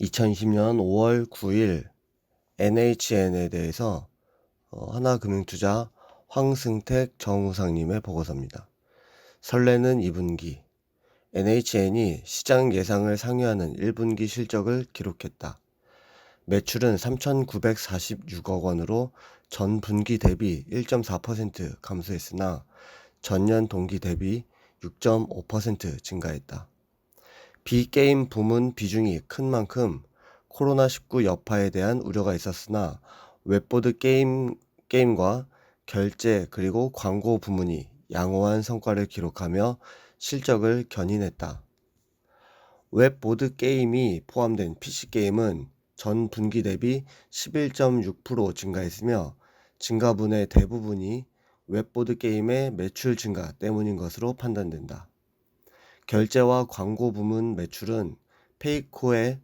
2020년 5월 9일 NHN에 대해서 어, 하나금융투자 황승택 정우상님의 보고서입니다. 설레는 2분기 NHN이 시장 예상을 상회하는 1분기 실적을 기록했다. 매출은 3,946억 원으로 전 분기 대비 1.4% 감소했으나 전년 동기 대비 6.5% 증가했다. 비게임 부문 비중이 큰 만큼 코로나19 여파에 대한 우려가 있었으나 웹보드 게임, 게임과 결제 그리고 광고 부문이 양호한 성과를 기록하며 실적을 견인했다. 웹보드 게임이 포함된 PC게임은 전 분기 대비 11.6% 증가했으며 증가분의 대부분이 웹보드 게임의 매출 증가 때문인 것으로 판단된다. 결제와 광고 부문 매출은 페이코의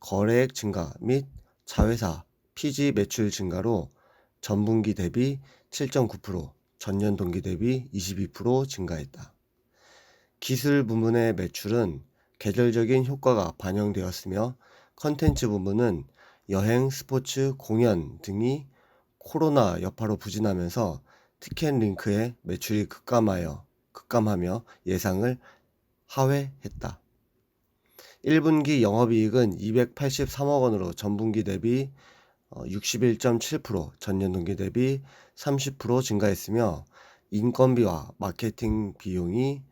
거래액 증가 및 자회사 PG 매출 증가로 전분기 대비 7.9%, 전년 동기 대비 22% 증가했다. 기술 부문의 매출은 계절적인 효과가 반영되었으며 컨텐츠 부문은 여행, 스포츠, 공연 등이 코로나 여파로 부진하면서 티켓 링크의 매출이 급감하여 급감하며 예상을 하회했다. 1분기 영업이익은 283억 원으로 전분기 대비 61.7%, 전년 동기 대비 30% 증가했으며 인건비와 마케팅 비용이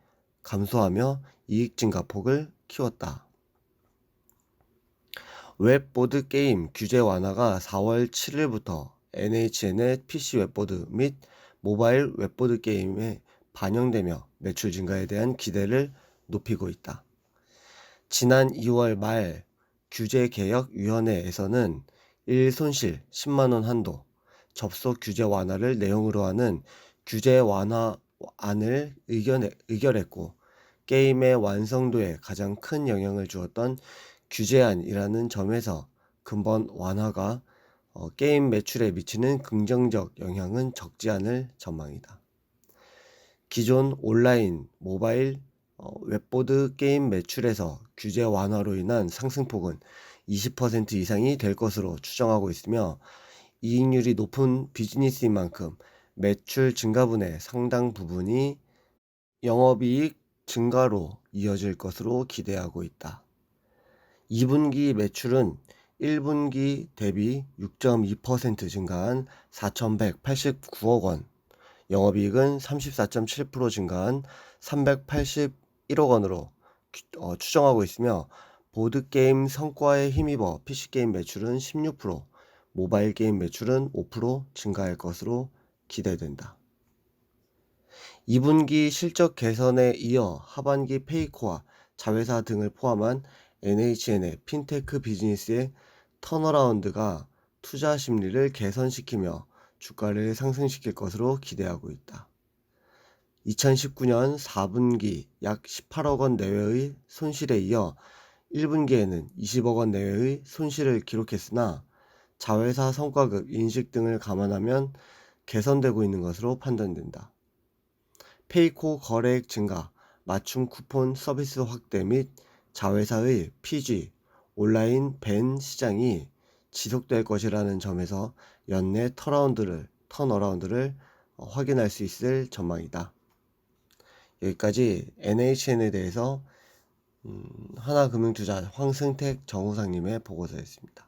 감소하며 이익 증가폭을 키웠다. 웹보드 게임 규제 완화가 4월 7일부터 NHN의 PC 웹보드 및 모바일 웹보드 게임에 반영되며 매출 증가에 대한 기대를 높이고 있다. 지난 2월 말 규제개혁위원회에서는 1손실 10만원 한도, 접속 규제 완화를 내용으로 하는 규제 완화안을 의견, 의결했고, 게임의 완성도에 가장 큰 영향을 주었던 규제안이라는 점에서 근본 완화가 어, 게임 매출에 미치는 긍정적 영향은 적지 않을 전망이다. 기존 온라인, 모바일, 어, 웹보드 게임 매출에서 규제 완화로 인한 상승폭은 20% 이상이 될 것으로 추정하고 있으며 이익률이 높은 비즈니스인 만큼 매출 증가분의 상당 부분이 영업이익 증가로 이어질 것으로 기대하고 있다. 2분기 매출은 1분기 대비 6.2% 증가한 4,189억 원, 영업이익은 34.7% 증가한 381억 원으로 어, 추정하고 있으며 보드게임 성과에 힘입어 PC게임 매출은 16%, 모바일 게임 매출은 5% 증가할 것으로 기대된다. 2분기 실적 개선에 이어 하반기 페이코와 자회사 등을 포함한 NHN의 핀테크 비즈니스의 턴어라운드가 투자 심리를 개선시키며 주가를 상승시킬 것으로 기대하고 있다. 2019년 4분기 약 18억 원 내외의 손실에 이어 1분기에는 20억 원 내외의 손실을 기록했으나 자회사 성과급 인식 등을 감안하면 개선되고 있는 것으로 판단된다. 페이코 거래액 증가, 맞춤 쿠폰 서비스 확대 및 자회사의 PG, 온라인 밴 시장이 지속될 것이라는 점에서 연내 턴어라운드를, 턴어라운드를 확인할 수 있을 전망이다. 여기까지 NHN에 대해서 음, 하나금융투자 황승택 정우상님의 보고서였습니다.